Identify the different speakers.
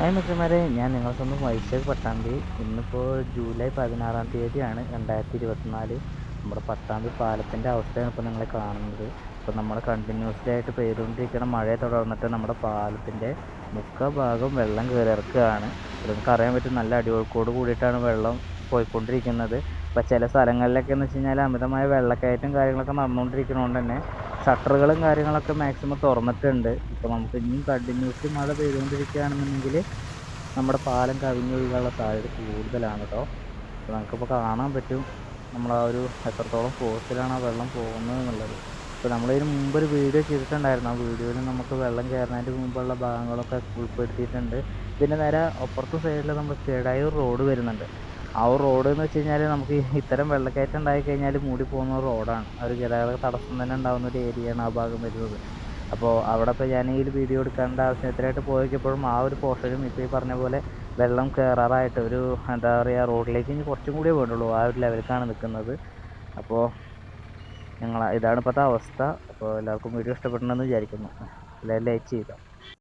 Speaker 1: Hi മിത്രന്മാരെ ഞാൻ നിങ്ങളെ സ്വന്തം വൈശാഖ് പട്ടാമ്പി. ഇന്നിപ്പോൾ ജൂലൈ പതിനാറാം തീയതിയാണ് രണ്ടായിരത്തി ഇരുപത്തിനാല് നമ്മുടെ പട്ടാമ്പി പാലത്തിന്റെ അവസ്ഥയാണ് ഇപ്പോൾ നിങ്ങളെ കാണുന്നത്. ഇപ്പോൾ നമ്മൾ കണ്ടിന്യൂസ്ലി ആയിട്ട് പെയ്തുകൊണ്ടിരിക്കുന്ന മഴയെ തുടർന്നിട്ട് നമ്മുടെ പാലത്തിന്റെ മുക്കാൽ ഭാഗം വെള്ളം കയറിറക്കുകയാണ് നിങ്ങൾക്ക് അറിയാൻ പറ്റും നല്ല അടിയൊഴുക്കോട് കൂടിയിട്ടാണ് വെള്ളം പോയിക്കൊണ്ടിരിക്കുന്നത്. ഇപ്പോൾ ചില സ്ഥലങ്ങളിലൊക്കെ എന്ന് വെച്ച് കഴിഞ്ഞാൽ അമിതമായ വെള്ളക്കയറ്റം കാര്യങ്ങളൊക്കെ നടന്നുകൊണ്ടിരിക്കുന്നതുകൊണ്ട് തന്നെ ഷട്ടറുകളും കാര്യങ്ങളൊക്കെ മാക്സിമം തുറന്നിട്ടുണ്ട്. ഇപ്പോൾ നമുക്ക് ഇനിയും കണ്ടിന്യൂസ്ലി മഴ പെയ്തുകൊണ്ടിരിക്കുകയാണെന്നുണ്ടെങ്കിൽ നമ്മുടെ പാലം കവിഞ്ഞൊഴുകാനുള്ള സാധ്യത കൂടുതലാണ് കേട്ടോ അപ്പോൾ നമുക്കിപ്പോൾ കാണാൻ പറ്റും നമ്മൾ ആ ഒരു എത്രത്തോളം ഫോഴ്സിലാണ് ആ വെള്ളം പോകുന്നത് എന്നുള്ളത്. ഇപ്പോൾ നമ്മളിതിന് മുമ്പ് ഒരു വീഡിയോ ചെയ്തിട്ടുണ്ടായിരുന്നു. ആ വീഡിയോയിൽ നമുക്ക് വെള്ളം കയറുന്നതിന്റെ മുമ്പുള്ള ഭാഗങ്ങളൊക്കെ ഉൾപ്പെടുത്തിയിട്ടുണ്ട്. പിന്നെ നേരെ അപ്പുറത്തെ സൈഡിൽ നമ്മൾ കേടായൂർ റോഡ് വരുന്നുണ്ട്. ആ റോഡ് എന്ന് വെച്ച് കഴിഞ്ഞാൽ നമുക്ക് ഇത്തരം വെള്ളക്കയറ്റം ഉണ്ടായി കഴിഞ്ഞാൽ മൂടി പോകുന്ന റോഡാണ് ഒരു ഗതാഗത തടസ്സം തന്നെ ഉണ്ടാകുന്ന ഒരു ഏരിയയാണ് ആ ഭാഗം വരുന്നത്. അപ്പോൾ അവിടെ ഇപ്പോൾ ഞാൻ ഈ വീഡിയോ എടുക്കേണ്ട ആവശ്യത്തിനായിട്ട് പോയപ്പോഴും ആ ഒരു പോർഷനും ഇപ്പോൾ ഈ പറഞ്ഞ പോലെ വെള്ളം കയറാറായിട്ട് ഒരു എന്താ പറയുക റോഡിലേക്ക് ഇനി കുറച്ചും കൂടിയേ വേണ്ടുള്ളൂ ആ ഒരു ലെവലിലേക്കാണ് നിൽക്കുന്നത് അപ്പോൾ ഞങ്ങൾ ഇതാണ് ഇപ്പോഴത്തെ അവസ്ഥ. അപ്പോൾ എല്ലാവർക്കും വീഡിയോ ഇഷ്ടപ്പെട്ടെന്ന് വിചാരിക്കുന്നു. എല്ലാവരും ലൈക്ക് ചെയ്യുക.